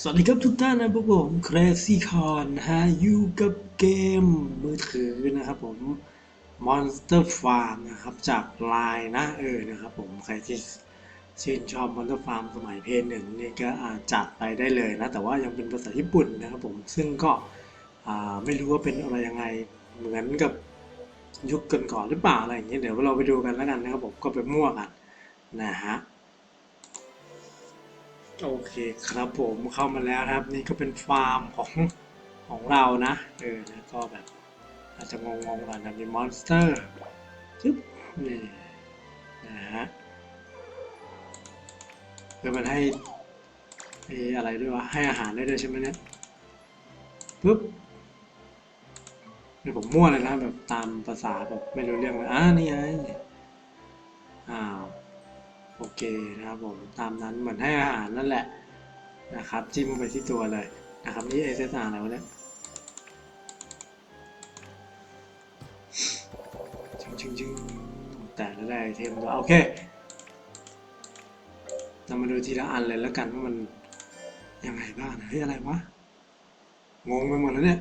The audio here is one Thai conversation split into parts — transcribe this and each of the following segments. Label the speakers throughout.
Speaker 1: สวัสดีครับทุกท่านนะพวกผมเครซี่คอนะฮะอยู่กับเกมมือถือนะครับผม Monster Farm นะครับ จากไลน์นะเออนะครับผม ใครที่ชื่นชอบ Monster Farm สมัยเพย์หนึ่งนี่ก็อาจจัดไปได้เลยนะ แต่ว่ายังเป็นภาษาญี่ปุ่นนะครับผม ซึ่งก็ไม่รู้ว่าเป็นอะไรยังไงเหมือนกับยุคก่อนๆหรือเปล่าอะไรอย่างเงี้ยเดี๋ยวเราไปดูกันแล้วกันนะครับผมก็ไปมั่วกันนะฮะ โอเคครับผมเข้ามาแล้วครับนี่ก็เป็นฟาร์มของของเรานะเออนะก็แบบอาจจะงงๆหน่อยนะมีมอนสเตอร์จึ๊บนี่นะฮะเพื่อมันให้ไอ้อะไรด้วยวะให้อาหารได้ด้วยใช่ไหมเนี่ยปุ๊บนี่ผมมั่วเลยนะแบบตามภาษาแบบไม่รู้เรื่องเลยอ่านี่ไงอ้าว โอเคนะครับผมตามนั้นเหมือนให้อาหารนั่นแหละนะครับจิ้มไปที่ตัวเลยนะครับนี่ SSR อะไรวะเนี่ยชึงชึงชึงแต่ละได้ไอเทมด้วโอเคเรามาดูทีละอันเลยแล้วกันว่ามันยังไงบ้างเฮ้ยอะไรวะงงไปหมดแล้วเนี่ย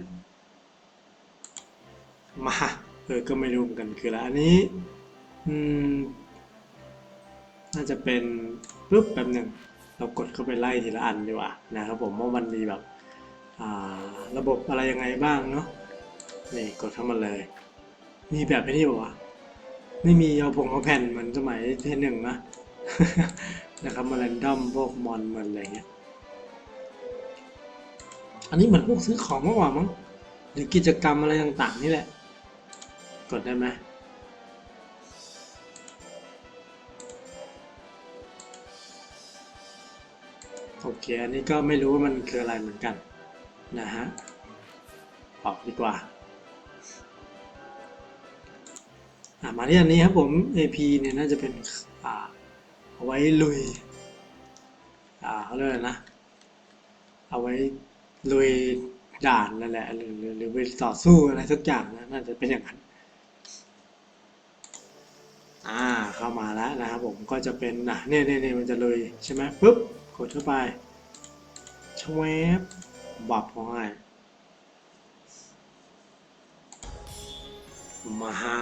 Speaker 1: มาเออก็ไม่รู้เหมือนกันคืออะไรอันนี้อืม น่าจะเป็นปึ๊บแป๊บหนึ่งเรากดเข้าไปไล่ทีละอันดีกว่านะครับผมว่ามันมีแบบระบบอะไรยังไงบ้างเนาะนี่กดเข้ามาเลย มีแบบไอ้นี่ป่าวะไม่มีเอาผงเอาแผ่นเหมือนสมัยเทนหนึ่งนะนะครับมาแรนดอมพวกมอนเหมือนอะไรเงี้ยอันนี้เหมือนพวกซื้อของมากกว่ามั้งหรือกิจกรรมอะไรต่างๆนี่แหละ กดได้ไหม โอเค อันนี้ก็ไม่รู้ว่ามันคืออะไรเหมือนกัน นะฮะ ออกดีกว่าอะมาที่อันนี้ครับผม AP เนี่ยน่าจะเป็นอ่าเอาไว้ลุยอ่าเขาเรียกอะไรนะ เอาไว้ลุยด่านนั่นแหละหรือหรือหรือไปต่อสู้อะไรสักอย่างนะน่าจะเป็นอย่างนั้น อ่าเข้ามาแล้วนะครับผมก็จะเป็นอะเน่เนี่ยเนี่ยมันจะลุยใช่ไหมปุ๊บ กดเข้าไปชวบบับเข้าให้มาฮา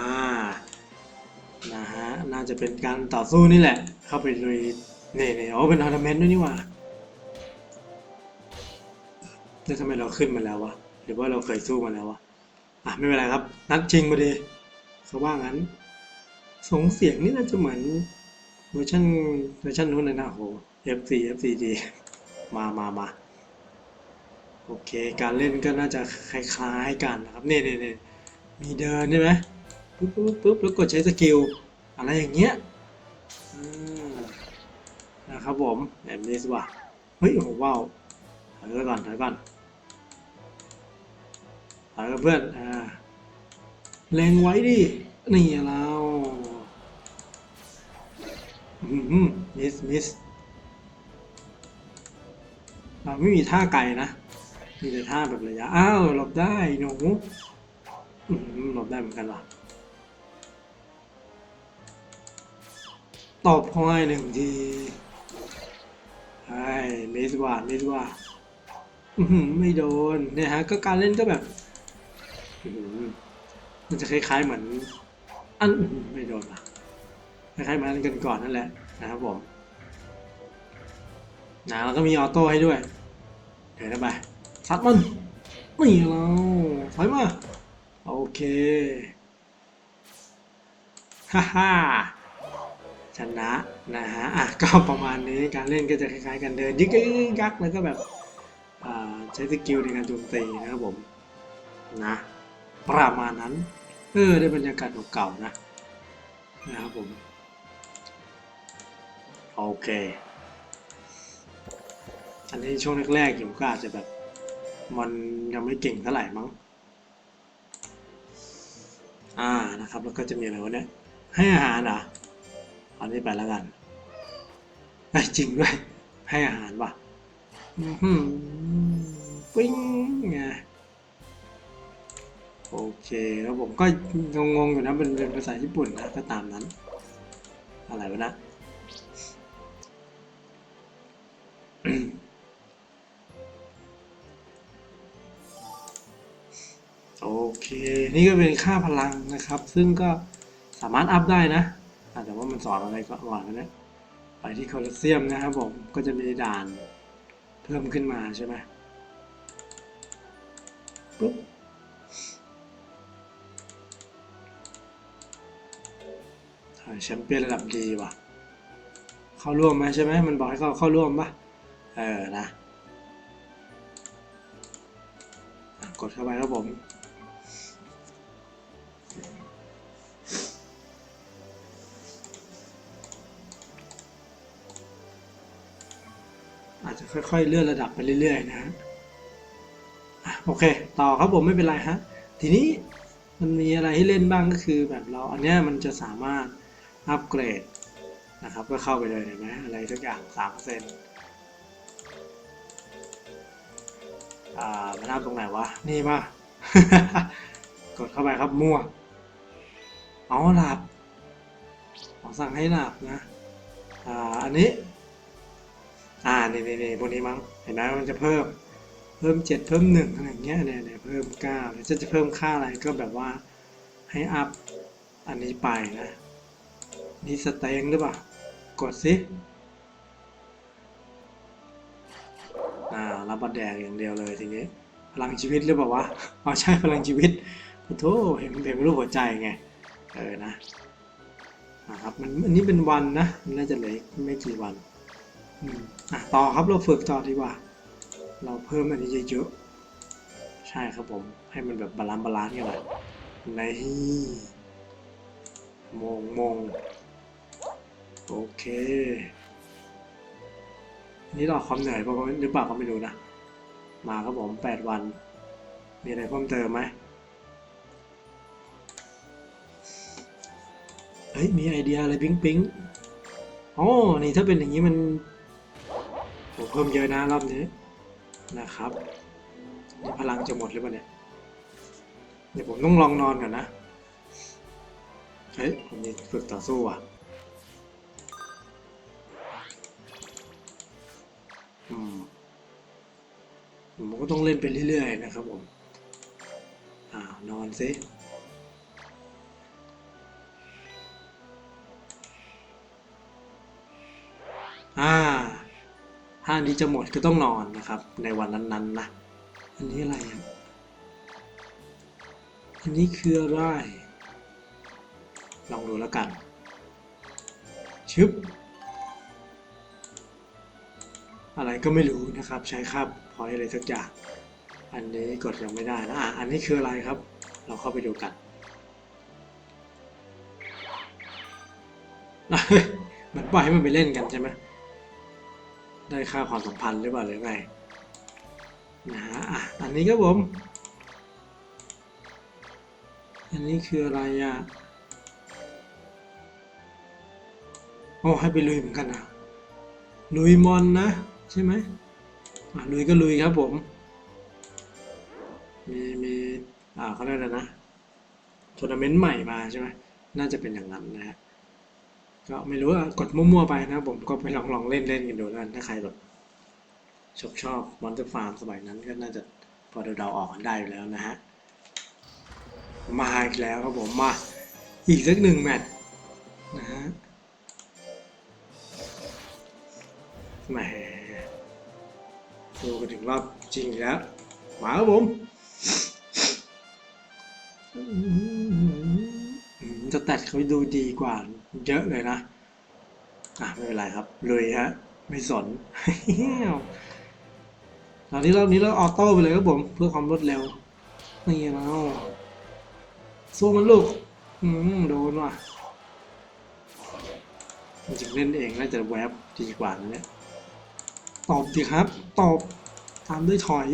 Speaker 1: นะฮะ น่าจะเป็นการต่อสู้นี่แหละ เข้าไปลุยนี่นี่อ๋อเป็นทัวร์นาเมนต์ด้วยนี่ว่าแล้วทำไมเราขึ้นมาแล้ววะ หรือว่าเราเคยสู้มาแล้ววะ อะ ไม่เป็นไรครับ นัดชิงพอดีเขาว่างั้นสงเสียงนี่น่าจะเหมือนเวอร์ชันเวอร์ชันนู้นเลยนะโห FC FCD มามามาโอเค การเล่นก็น่าจะคล้ายๆกันนะครับนี่นี่นี่มีเดินใช่ไหมปุ๊บปุ๊บปุ๊บแล้วกดใช้สกิลอะไรอย่างเงี้ยนะครับผมแบบนี้สิว่ะเฮ้ยโอ้โหว้าวถอยก่อนถอยก่อนถอยกับเพื่อนอ่าเล็งไว้ดิ นี่เราอืมมิส มิส เราไม่มีท่าไกลนะ มีแต่ท่าแบบระยะ อ้าวหลบได้หนูหลบได้เหมือนกันว่ะตบเข้าให้หนึ่งทีไอ้มิสว่ามิสว่าไม่โดน เนี่ยฮะ ก็การเล่นก็แบบ มันจะคล้ายๆเหมือน อันไม่โดนว่ะคล้ายๆมากันก่อนนั่นแหละนะครับผมนะแล้วก็มีออโต้ให้ด้วย เดี๋ยวนะไปซัดมันนี่เราถอยมา โอเค ฮ่าฮ่าชนะนะฮะ อะ ก็ประมาณนี้การเล่นก็จะคล้ายๆกันเดินยึกยึกยึกยักแล้วก็แบบอ่าใช้สกิลในการโจมตีนะครับผม นะ ประมาณนั้น เออ ได้บรรยากาศเก่าๆนะ นะครับผม โอเค อันนี้ช่วงแรกๆอยู่ก็อาจจะแบบ มันยังไม่เก่งเท่าไหร่มั้ง อ่านะครับ แล้วก็จะมีอะไรวะเนี่ยให้อาหารเหรอะอานี้ไปแล้วกันไอ้จริงด้วย ให้อาหารว่ะปิ้งไงโอเคแล้วผมก็งงๆอยู่นะเป็นภาษาญี่ปุ่นนะก็ตามนั้น อะไรวะนะ นี่ก็เป็นค่าพลังนะครับ ซึ่งก็สามารถอัพได้นะแต่ว่ามันสอนอะไรก็ก่อนนะเนี่ยไปที่โคลอสเซียมนะครับผมก็จะมีด่านเพิ่มขึ้นมาใช่ไหมปุ๊บแชมเปี้ยนระดับดีว่ะ เข้าร่วมไหมใช่ไหมมันบอกให้เข้าเข้าร่วมปะเออนะ กดเข้าไปครับผม ค่อยๆ เลื่อนระดับไปเรื่อยๆนะฮะโอเค ต่อครับผมไม่เป็นไรฮะ ทีนี้มันมีอะไรให้เล่นบ้างก็คือแบบเราอันนี้มันจะสามารถอัปเกรดนะครับก็เข้าไปเลยเห็นไหมอะไรทุกอย่างสามเปอร์เซ็นต์อ่ามันอัพตรงไหนวะ นี่ป่ะ กดเข้าไปครับมั่วเอาหลับขอสั่งให้หลับนะอ่าอันนี้ อ่านี่นี่นี่พวกนี้มั้งเห็นไหมมันจะเพิ่มเพิ่มเจ็ดเพิ่มหนึ่งอะไรเงี้ยเนี่ยเนี่ยเพิ่มเก้าแล้วจะจะเพิ่มค่าอะไรก็แบบว่าให้อัพอันนี้ไปนะนี่สเต็งหรือเปล่ากดสิอ่ารับบัตรแดงอย่างเดียวเลยทีนี้พลังชีวิตหรือเปล่าวะเอ๋อใช่พลังชีวิตขอโทษเห็นเห็นรูปหัวใจไงเออนะนะครับมันอันนี้เป็นวันนะมันน่าจะเหลือไม่กี่วัน อะต่อครับเราฝึกต่อดีกว่า เราเพิ่มอันนี้เยอะๆใช่ครับผม ให้มันแบบบาลานซ์บาลานซ์กันหน่อยในมงมงโอเค นี่รอความเหนื่อยเพราะหรือเปล่าก็ไม่รู้นะ มาครับผมแปดวัน มีอะไรเพิ่มเติมไหมเฮ้ย มีไอเดียอะไรปิ๊งปิ๊งอ๋อ นี่ถ้าเป็นอย่างนี้มัน ผมเพิ่มเยอะนะรอบนี้นะครับนี่พลังจะหมดหรือเปล่าเนี่ยเดี๋ยวผมต้องลองนอนก่อนนะเฮ้ยผมมีฝึกต่อสู้อะอืมผมก็ต้องเล่นไปเรื่อยๆนะครับผมอ่านอนสิาอันนี้จะหมดก็ต้องนอนนะครับ ในวันนั้นๆนะอันนี้อะไรอะอันนี้คืออะไร ลองดูแล้วกัน ชึบ อะไรก็ไม่รู้นะครับ ใช้ค่าพอยอะไรสักอย่าง อันนี้กดยังไม่ได้นะอะอันนี้คืออะไรครับ เราเข้าไปดูกันมันปล่อยให้มันไปเล่นกันใช่ไหม ได้ค่าความสัมพันธ์หรือเปล่าหรือไงนะฮะอะอันนี้ครับผม อันนี้คืออะไรอะโอ้ให้ไปลุยเหมือนกันนะลุยมอนนะใช่ไหมอะลุยก็ลุยครับผม มีมีอ่าเขาเรียกอะไรนะทัวร์นาเมนต์ใหม่มาใช่ไหมน่าจะเป็นอย่างนั้นนะฮะ ก็ไม่รู้กดมั่วๆไปนะผมก็ไปลองลองเล่นเล่นกันดูแล้วกันถ้าใครแบบชอบชอบมอนเตอร์ฟาร์มสมัยนั้นก็น่าจะพอเดาๆออกกันได้อยู่แล้วนะฮะ มาอีกแล้วครับผมมาอีกสักหนึ่งแมตช์นะฮะแหมดูกันถึงรอบจริงแล้ว มาครับผม สแตทเขาดูดีกว่าเยอะเลยนะ อะไม่เป็นไรครับเลยฮะ ไม่สนตอนนี้รอบนี้เราออโต้ไปเลยครับผมเพื่อความรวดเร็ว นี่เราสู้มันลูก อืมโดนว่ะจริงเล่นเองน่าจะแวบดีกว่านะเนี่ยตอบดีครับ ตอบตามด้วยถอย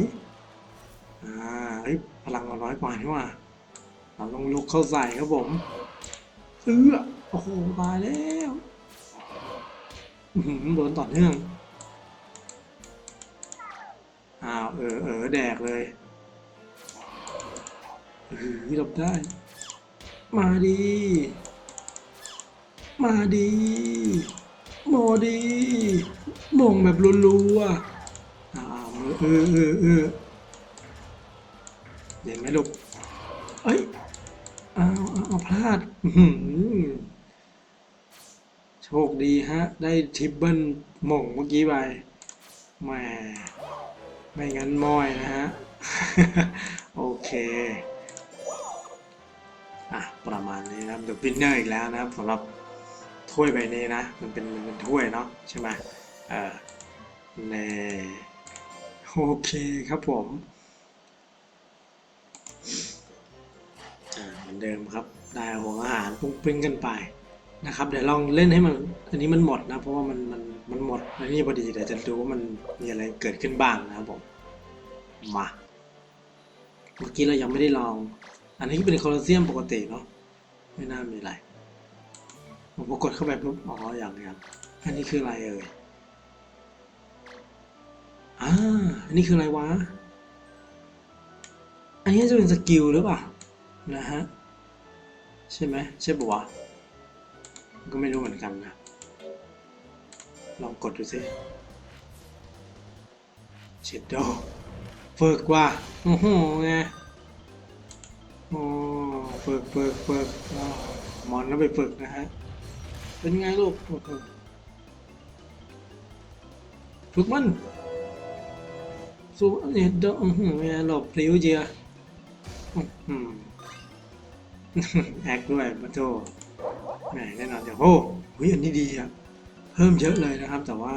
Speaker 1: อ่าเฮ้ยพลังเราน้อยกว่านี่ว่าเราต้องลุกเข้าใส่ครับผม เออโอ้โหตายแล้วโดนต่อเนื่อง อ้าว เออเออแดกเลยเออหลบได้ มาดี มาดีโมดีมงแบบรัวๆอ้าวเออเออเออเห็นไหมลูก พลาดโชคดีฮะ ได้ทริปเบิลหม่งเมื่อกี้ไปแหมไม่งั้นมอยนะฮะ โอเค อะ ประมาณนี้นะครับเดอะพินเนอร์อีกแล้วนะครับสำหรับถ้วยใบนี้นะ มันเป็นมันเป็นถ้วยเนาะใช่ไหมเออเนโอเคครับผม อ่าเหมือนเดิมครับ ได้หัวอาหารปุ้งปิ้งกันไปนะครับเดี๋ยวลองเล่นให้มันอันนี้มันหมดนะเพราะว่ามันมันมันหมดอันนี้พอดีเดี๋ยวจะดูว่ามันมีอะไรเกิดขึ้นบ้างนะครับผมมาเมื่อกี้เรายังไม่ได้ลอง อันนี้เป็นโคลอสเซียมปกติเนาะไม่น่ามีอะไรผมกดเข้าไปปุ๊บอ๋ออย่างนี้ครับอันนี้คืออะไรเอ่ยอ่าอันนี้คืออะไรวะอันนี้จะเป็นสกิลหรือเปล่านะฮะ ใช่ไหมใช่ปะวะ ก็ไม่รู้เหมือนกันนะ ลองกดดูสิเช็ดโดฝึกว่าโอ้โหไงโอ้ฝึกฝึกฝึกอ้าวหมอนแล้วไปฝึกนะฮะ เป็นไงลูกโอ้โหฝึกมันสู้เนี่ยเดออื้อหือไงหลบพลิ้วเจียอื้อหือ แอคด้วยมาโจแหมแน่นอนเดี๋ยวโอ้เฮ้ยอันนี้ดีอะ เพิ่มเยอะเลยนะครับ แต่ว่า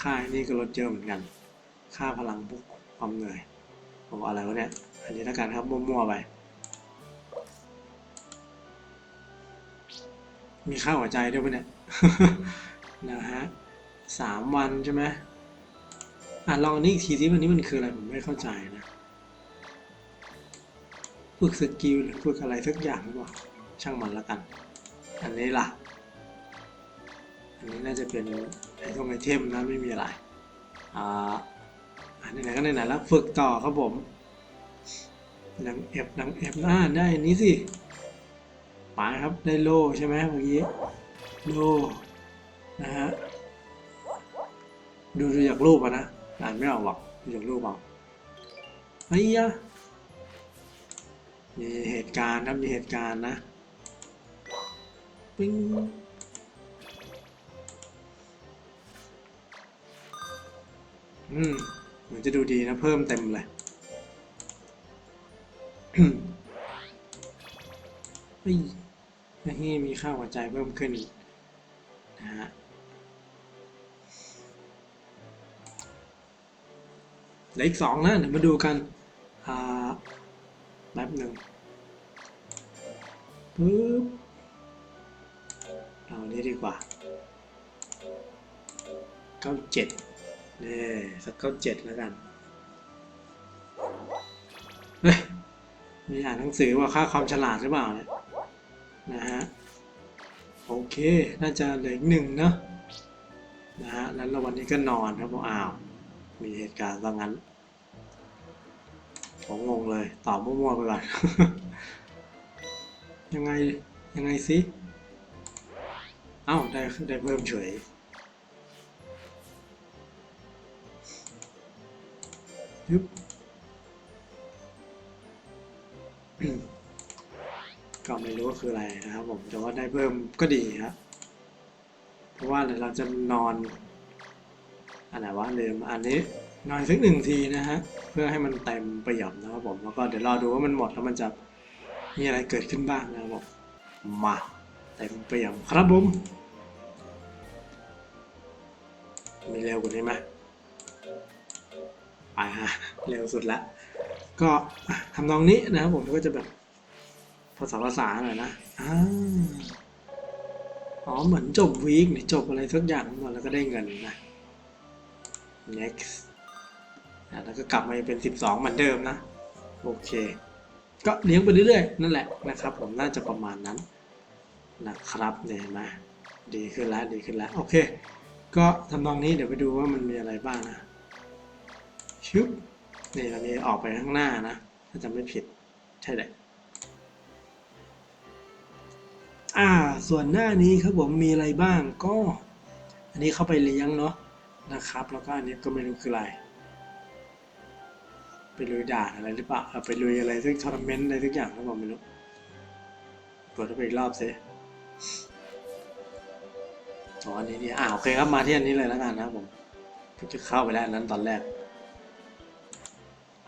Speaker 1: ค่านี่ก็ลดเยอะเหมือนกัน ค่าพลังพวกความเหนื่อยโอ้อะไรวะเนี่ย อันนี้แล้วกันครับมั่วๆไป มีค่าหัวใจด้วยปะเนี่ย นะฮะสามวันใช่ไหมอะลองอันนี้อีกทีที่วันนี้มันคืออะไรผมไม่เข้าใจนะ ฝึกสกิลหรือฝึกอะไรสักอย่างหรือเปล่าช่างมันแล้วกัน อันนี้ล่ะ อันนี้น่าจะเป็นไอทงไอเทมนะไม่มีอะไร อ่าอันไหนๆก็ไหนๆแล้วฝึกต่อครับผมนังเอฟนังเอฟอ่าได้อันนี้สิไปครับได้โลใช่ไหมเมื่อกี้โลนะฮะดูดูจากรูปอะนะอ่านไม่ออกหรอกดูจากรูปเอาไอ้ยะ มีเหตุการณ์ครับมีเหตุการณ์นะปิ้งอืมเหมือนจะดูดีนะ เพิ่มเต็มเลยเฮ้ยนี่มีค่าหัวใจเพิ่มขึ้นนะฮะเหลืออีกสองนะเดี๋ยวมาดูกันอ่า แป๊บหนึ่งปึ๊บเอาอันนี้ดีกว่าเก้าเจ็ดนี่สักเก้าเจ็ดแล้วกันเฮ้ยมีอ่านหนังสือว่าค่าความฉลาดหรือเปล่าเนี่ยนะฮะ โอเค น่าจะเหลืออีกหนึ่งเนอะนะฮะ แล้ววันนี้ก็นอนครับผมอ้าว มีเหตุการณ์ว่างั้น ผมงงเลย ตอบมั่วๆไปก่อน ยังไง ยังไงสิ เอ้า ได้ได้เพิ่มเฉยยึบก็ไม่รู้ว่าคืออะไรนะครับผม แต่ว่าได้เพิ่มก็ดีครับเพราะว่าเดี๋ยวเราจะนอน อันไหนวะลืมอันนี้ นอนสักหนึ่งทีนะฮะ เพื่อให้มันเต็มประหยัดนะครับผมแล้วก็เดี๋ยวรอดูว่ามันหมดแล้วมันจะมีอะไรเกิดขึ้นบ้างนะครับผมมาเต็มประหยัดครับผมมีเร็วกว่านี้ไหมไปฮะเร็วสุดละก็ทำนองนี้นะครับผมก็จะแบบภาษาภาษาหน่อยนะอ๋อเหมือนจบวีคหรือจบอะไรสักอย่างมาแล้วก็ได้เงินนะ next แล้วก็กลับมาเป็น 12 เหมือนเดิมนะ โอเค ก็เลี้ยงไปเรื่อยๆ นั่นแหละนะครับผมน่าจะประมาณนั้นนะครับเนี่ยเห็นไหมดีขึ้นแล้วดีขึ้นแล้วโอเค ก็ทำนองนี้เดี๋ยวไปดูว่ามันมีอะไรบ้างนะชึบนี่เรามีออกไปข้างหน้านะ ถ้าจำไม่ผิดใช่เลยอ่าส่วนหน้านี้ครับผมมีอะไรบ้างก็ อันนี้เข้าไปเลี้ยงเนาะนะครับ แล้วก็อันนี้ก็ไม่รู้คืออะไร ลุยด่านอะไรหรือเปล่าไปลุยอะไรซึ่งทัวร์นาเมนต์อะไรทุกอย่างหรือเปล่าไม่รู้กดเข้าไปอีกรอบสิอ๋ออันนี้นี่อ่าโอเคครับมาที่อันนี้เลยแล้วกันนะครับผมจะเข้าไปแล้วนั้นตอนแรก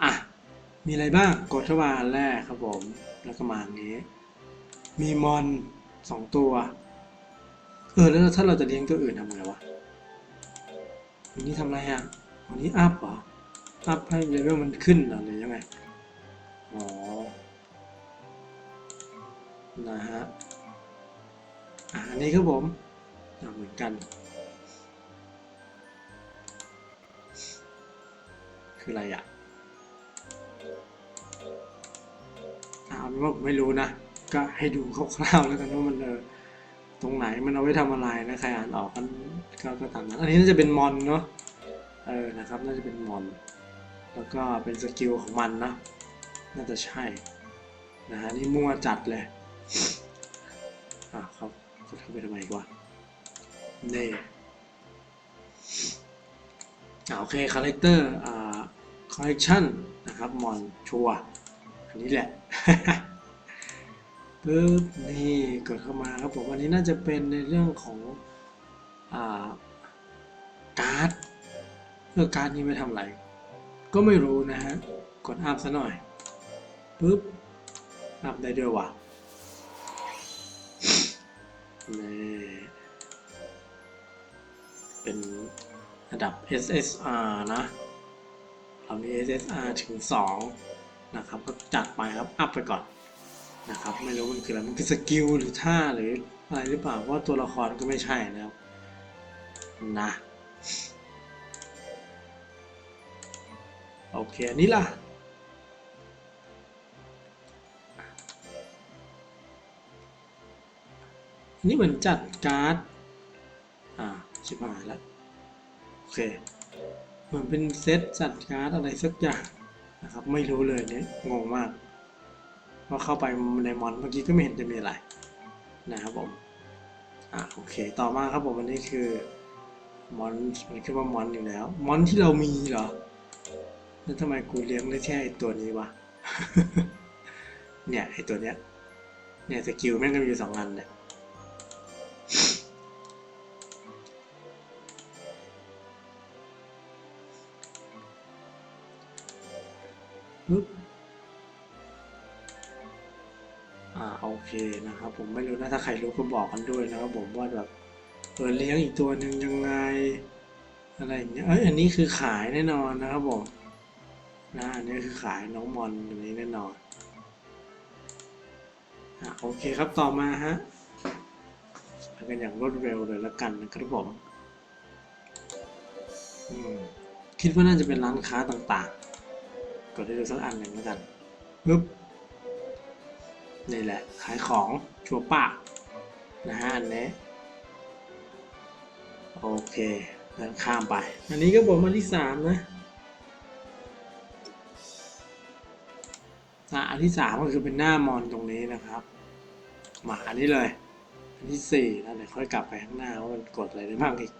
Speaker 1: อะ มีอะไรบ้างกดเข้ามาแรกครับผม แล้วก็มาอันนี้ มีมอนสองตัว เออ แล้วถ้าเราจะเลี้ยงตัวอื่นทำไงวะวันนี้ทำอะไรอะวันนี้อัพเหรอ อัพให้เลเวลมันขึ้นหรือยังไง อ๋อ นะฮะอะอันนี้ครับผมอะเหมือนกัน คืออะไรอะอ่าเอาเป็นว่าผมไม่รู้นะ ก็ให้ดูคร่าวๆแล้วกันว่ามันเออตรงไหนมันเอาไว้ทำอะไรนะใครอ่านออกกันก็ก็ตามนั้นอันนี้น่าจะเป็นมอนเนาะเออนะครับ น่าจะเป็นมอน แล้วก็เป็นสกิลของมันนะ น่าจะใช่ นะฮะ นี่มั่วจัดเลย อะครับจะเข้าไปทำไมกว่านี่อ่าโอเค คาแรคเตอร์ อ่า คอลเลคชันนะครับ มอนชัวร์อันนี้แหละปึ๊บนี่กดเข้ามาครับผมอันนี้น่าจะเป็นในเรื่องของอ่าการ์ดเพื่อการ์ดนี้ไม่ทำอะไร ก็ไม่รู้นะฮะ กดอัพซะหน่อยปึ๊บอัพได้ด้วยว่ะนี่เป็นระดับ SSR นะเรามี SSR ถึง 2 นะครับ ก็จัดไปครับ อัพไปก่อนนะครับ ไม่รู้มันคืออะไร มันคือสกิลหรือท่าหรืออะไรหรือเปล่า ว่าตัวละครก็ไม่ใช่นะครับ นะ โอเค อันนี้ล่ะ อันนี้เหมือนจัดการ์ด อ่าชิบหายแล้วโอเค เหมือนเป็นเซตจัดการ์ดอะไรสักอย่างนะครับ ไม่รู้เลยเนี่ยงงมากว่าเข้าไปในมอนเมื่อกี้ก็ไม่เห็นจะมีอะไร นะครับผม อ่าโอเค ต่อมาครับผมอันนี้คือมอนมันคือว่ามอนอยู่แล้ว มอนที่เรามีเหรอ แล้วทำไมกูเลี้ยงได้แค่ไอตัวนี้วะ เนี่ยไอตัวเนี้ย เนี่ยสกิลแม่งก็มีอยู่สองอันเลยปึ๊บอ่าโอเคนะครับผมไม่รู้นะถ้าใครรู้ก็บอกกันด้วยนะครับผมว่าแบบเออเลี้ยงอีกตัวหนึ่งยังไง อะไรอย่างเงี้ยเอ้ยอันนี้คือขายแน่นอนนะครับผม นะอันนี้คือขายน้องมอนอันนี้แน่นอนอะโอเคครับต่อมาฮะไปกันอย่างรวดเร็วเลยละกันนะครับผมมคิดว่าน่าจะเป็นร้านค้าต่างๆกดได้ดูสักอันหนึ่งแล้วกันปึ๊บนี่แหละ ขายของชัวร์ปากนะฮะอันนี้โอเคแล้วข้ามไป อันนี้ก็บอกมาที่สามนะ อะอันที่สามก็คือเป็นหน้ามอนตรงนี้นะครับมาอันนี้เลย อันที่สี่แล้วเดี๋ยวค่อยกลับไปข้างหน้าว่ามันกดอะไรได้บ้างอีก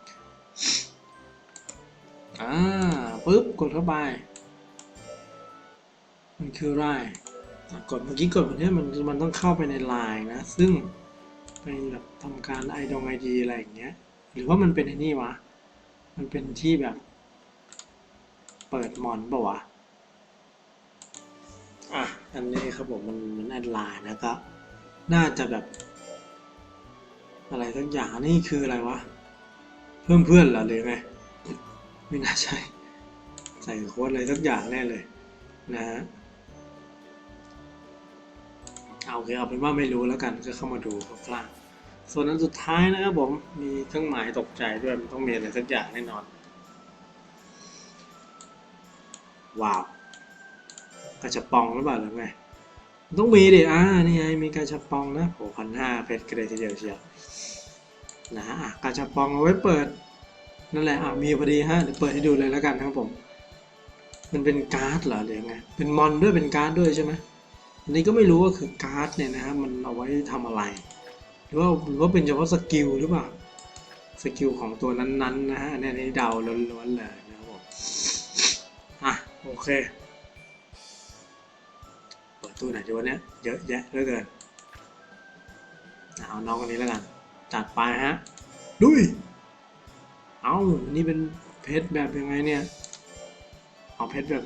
Speaker 1: อ่าปุ๊บกดเข้าไป มันคืออะไรกดเมื่อกี้กดแบบเนี้ยมันมันต้องเข้าไปในไลน์นะ ซึ่งไปแบบทำการไอดงไอดีอะไรอย่างเงี้ย หรือว่ามันเป็นไอ้นี่วะ มันเป็นที่แบบ เปิดมอนปล่าวะ อะอันนี้ครับผมมันมันแอดไลน์นะก็น่าจะแบบ อะไรสักอย่างนี่คืออะไรวะ เพิ่มเพื่อนเหรอหรือไงไม่น่าใช่ ใส่โค้ดอะไรสักอย่างแน่เลย นะฮะเอาโอเคเอาเป็นว่าไม่รู้แล้วกันก็เข้ามาดูคร่าวๆส่วนอันสุดท้ายนะครับผมมีเครื่องหมายตกใจด้วยมันต้องมีอะไรสักอย่างแน่นอน ว้าว กระชับปองหรือเปล่าหรือไงต้องมีดิอ่านี่ไงมีกระชับปองนะโอ้พันห้าเพชรกระเดทีเดียวเชียวนะฮะกระชับปองเอาไว้เปิดนั่นแหละอะมีพอดีฮะเดี๋ยวเปิดให้ดูเลยแล้วกันครับผม มันเป็นการ์ดเหรอหรือไงเป็นมอนด้วยเป็นการ์ดด้วยใช่ไหมอันนี้ก็ไม่รู้ว่าคือการ์ดเนี่ยนะฮะมันเอาไว้ทำอะไร หรือว่าหรือว่าเป็นเฉพาะสกิลหรือเปล่าสกิลของตัวนั้นๆนะฮะอันนี้อันนี้เดาล้วนๆเลยนะครับผมอะโอเค ตู้ไหนดีวะเนี่ยเยอะแยะเหลือเกินเอาน้องคนนี้แล้วกัน จัดไปฮะดุยเอานี่เป็นเพชรแบบยังไงเนี่ย เอาเพชรแบบ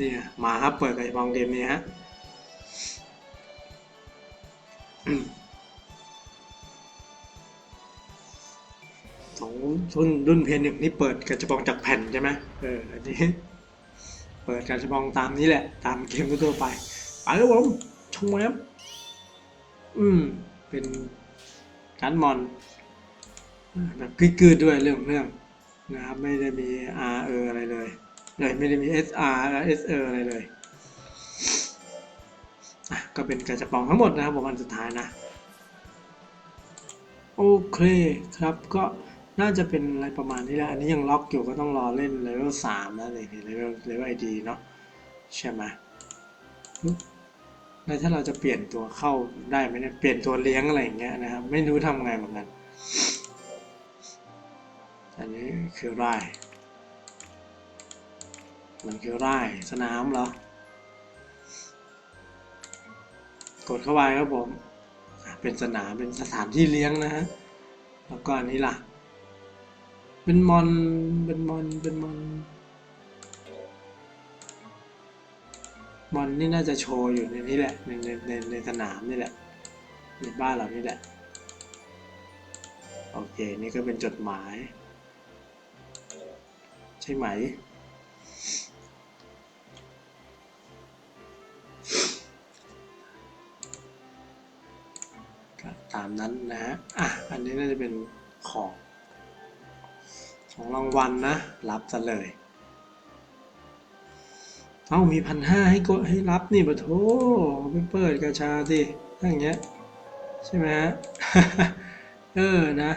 Speaker 1: นี่มาครับเปิดกระบองเกมนี้ฮะอืมสองรุ่นรุ่นเพนหนึ่งนี่เปิดกระจบองจากแผ่นใช่ไหมเอออันนี้ เปิดกระจบองตามนี้แหละ ตามเกมทั่วไป ไปครับผมชงมาครับอืม เป็นการมอนแบบกืดๆด้วยเรื่องเรื่องนะครับไม่ได้มี R เอออะไรเลยเลยไม่ได้มี SR และ S เอออะไรเลยอะก็เป็นกระจับปองทั้งหมดนะครับผมอันสุดท้ายนะโอเคครับก็น่าจะเป็นอะไรประมาณนี้แหละ อันนี้ยังล็อกอยู่ก็ต้องรอเล่นเลเวลสามนะเลยเลเวลเลเวลไอดีเนาะใช่ไหม แล้วถ้าเราจะเปลี่ยนตัวเข้าได้ไหมเนี่ยเปลี่ยนตัวเลี้ยงอะไรอย่างเงี้ยนะครับ ไม่รู้ทำไงเหมือนกันอันนี้คือไร่มันคือไร่สนามเหรอกดเข้าไปครับผม เป็นสนามเป็นสถานที่เลี้ยงนะฮะ แล้วก็อันนี้ล่ะ เป็นมอน เป็นมอน เป็นมอน มอนนี่น่าจะโชว์อยู่ในนี้แหละในในในในสนามนี่แหละ ในบ้านเรานี่แหละ โอเค นี่ก็เป็นจดหมาย ใช่ไหม ตามนั้นนะฮะ อะ อันนี้น่าจะเป็นของ ของรางวัลนะรับซะเลย เอ้ามีพันห้าให้กดให้รับนี่ปะโถไปเปิดกระชาสิถ้าอย่างเงี้ยใช่ไหมฮะเออนะ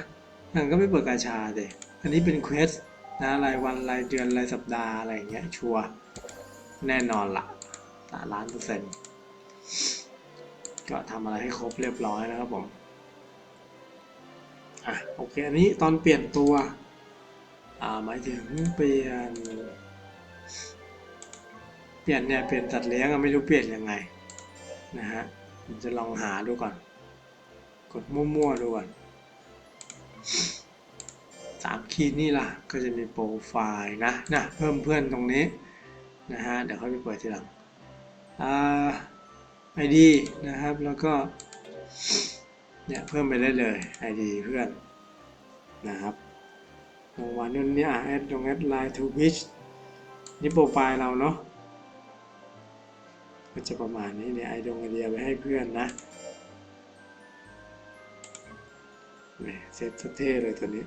Speaker 1: อย่างก็ไม่เปิดกาชาสิอันนี้เป็นเควสนะรายวันรายเดือนรายสัปดาห์อะไรอย่างเงี้ยชัวร์แน่นอนละละล้านเปอร์เซ็นต์ก็ทำอะไรให้ครบเรียบร้อยนะครับผมอะโอเคอันนี้ตอนเปลี่ยนตัวอ่าหมายถึงเปลี่ยนเป ลี่ยนเนี่ยเปลี่ยนตัดเลี้ยงอะไม่รู้เปลี่ยนยังไงนะฮะผมจะลองหาดูก่อน กดมั่วๆดูก่อนสามคีย์นี่ล่ะก็จะมีโปรไฟล์นะนะเพิ่มเพื่อนตรงนี้นะฮะเดี๋ยวค่อยไปเปิดทีหลังอ่าไอดีนะครับแล้วก็เนี่ยเพิ่มไปได้เลย ID เพื่อนนะครับรางวัลนู่นนี่อะแอดลงแอดไลน์ทูวิชนี่โปรไฟล์เราเนาะ ก็จะประมาณนี้เนี่ยไอดงไอเดียไปให้เพื่อนนะแหมเซ็ตสะเท่เลยตัวนี้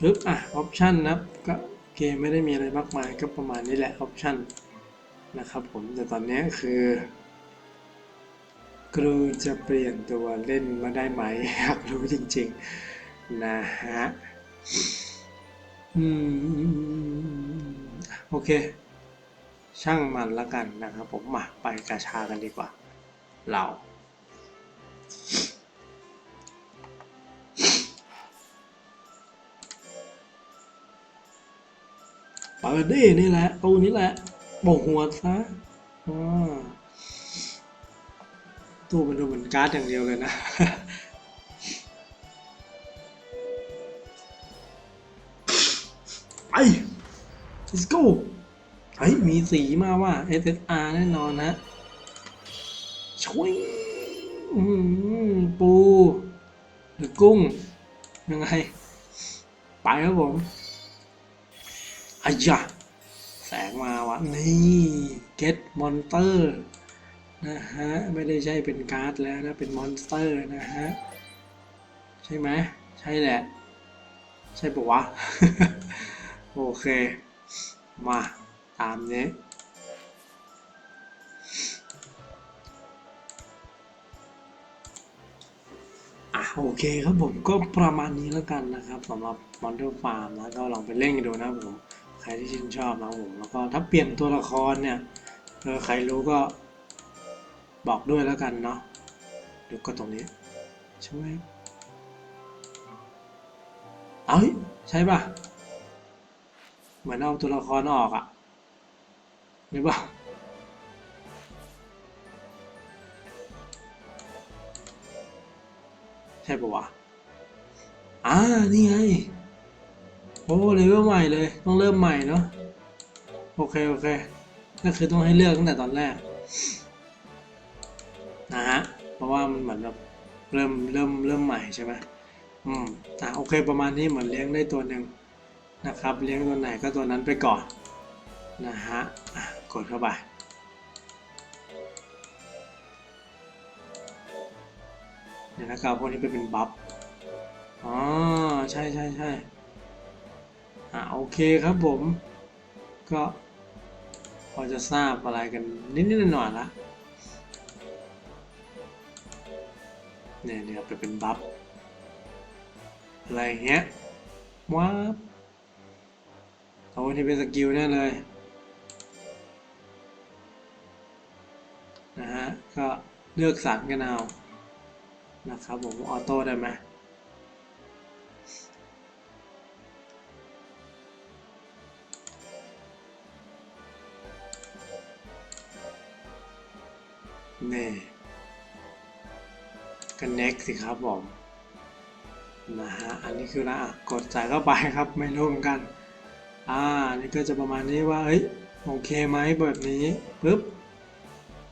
Speaker 1: ปึ๊บอะออปชันนะก็เกมไม่ได้มีอะไรมากมายก็ประมาณนี้แหละออปชันนะครับผมแต่ตอนนี้คือครูจะเปลี่ยนตัวเล่นมาได้ไหมอยากรู้จริงๆ นะฮะ อืม โอเค ช่างมันละกันนะครับผมมาไปกาชากันดีกว่า เราปิดดินี่แหละตู้นี้แหละบกหัวซะตู้มันดูเหมือนการ์ดอย่างเดียวเลยนะไป let's go เฮ้ย มีสีมาว่า SSR แน่นอนนะช่วยปูหรือกุ้ง ยังไง ไปครับผมอายะแสงมาวะนี่ Get Monster นะฮะ ไม่ได้ใช่เป็นการ์ดแล้วนะ เป็นมอนสเตอร์นะฮะ ใช่ไหมใช่แหละ ใช่ปะวะ โอเค มา ตามนี้อะโอเคครับผมก็ประมาณนี้แล้วกันนะครับสำหรับ Monster Farm นะก็ลองไปเล่นกันดูนะผม ใครที่ชื่นชอบนะผมแล้วก็ถ้าเปลี่ยนตัวละครเนี่ยเออใครรู้ก็บอกด้วยแล้วกันเนาะเดี๋ยวก็ตรงนี้ใช่ไหมเอ้ยใช่ป่ะ เหมือนเอาตัวละครออกอะ หรือเปล่าใช่ปะวะอ่า นี่ไง โอ้เลเวลใหม่เลย ต้องเริ่มใหม่เนาะ โอเค โอเค ก็คือต้องให้เลือกตั้งแต่ตอนแรก นะฮะ เพราะว่ามันเหมือนแบบเริ่ม เริ่ม เริ่มใหม่ใช่ไหมอืม อ่าโอเค ประมาณนี้เหมือนเลี้ยงได้ตัวหนึ่งนะครับ เลี้ยงตัวไหนก็ตัวนั้นไปก่อน นะฮะ กดเข้าไป เดี๋ยวนะครับพวกนี้ไปเป็นบัฟอ๋อใช่ใช่ใช่อ่าโอเคครับผม ก็พอจะทราบอะไรกันนิดๆหน่อยละเนี่ยเนี่ยไปเป็นบัฟอะไรเงี้ยว้าเอาวันนี้เป็นสกิลแน่เลย นะฮะก็เลือกสรรกันเอานะครับผมออโต้ได้ไหมนี่กันเน็กสิครับผม นะฮะ อันนี้คือนะกดใส่เข้าไปครับ ไม่รู้เหมือนกัน อ่า นี่ก็จะประมาณนี้ว่า เฮ้ย โอเคไหมแบบนี้ ปึ๊บ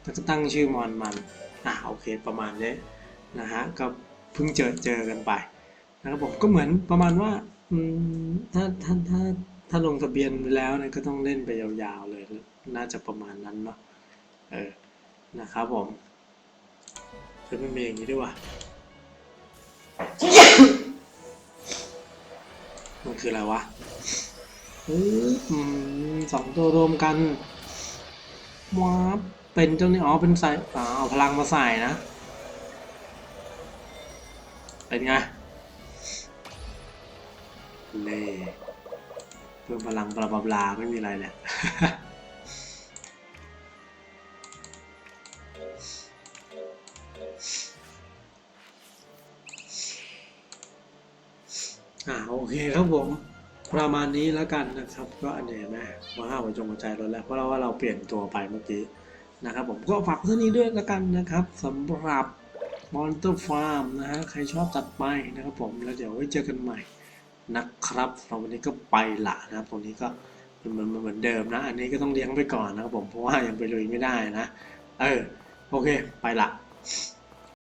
Speaker 1: แล้วก็ตั้งชื่อมอนมันอ่าโอเคประมาณนี้นะฮะก็เพิ่งเจอเจอกันไปนะครับผมก็เหมือนประมาณว่าถ้าถ้าถ้าถ้าลงทะเบียนแล้วเนี่ยก็ต้องเล่นไปยาวๆเลย น่าจะประมาณนั้นเนาะเออนะครับผมจะไม่มีอย่างนี้ด้วยวะมันคืออะไรวะอืมสองตัวรวมกันว้าบ เป็นเจ้านี่อ๋อเป็นใส่อ๋อเอาพลังมาใส่นะ เป็นไงเล่เพิ่มพลังบลาบลาบลาไม่มีอะไรแหละอ่าโอเคครับผมประมาณนี้แล้วกันนะครับ ก็อันนี้แม่มาห้าวจงหัวใจรถแล้วเพราะเราว่าเราเปลี่ยนตัวไปเมื่อกี้ นะครับผมก็ฝากเท่านี้ด้วยแล้วกันนะครับสำหรับ Monster Farm นะฮะใครชอบตัดไปนะครับผมแล้วเดี๋ยวไว้เจอกันใหม่นะครับสำหรับวันนี้ก็ไปละนะครับตรงนี้ก็เหมือนเหมือนเดิมนะ อันนี้ก็ต้องเลี้ยงไปก่อนนะครับผมเพราะว่ายังไปลุยไม่ได้นะ เออ โอเค ไปละ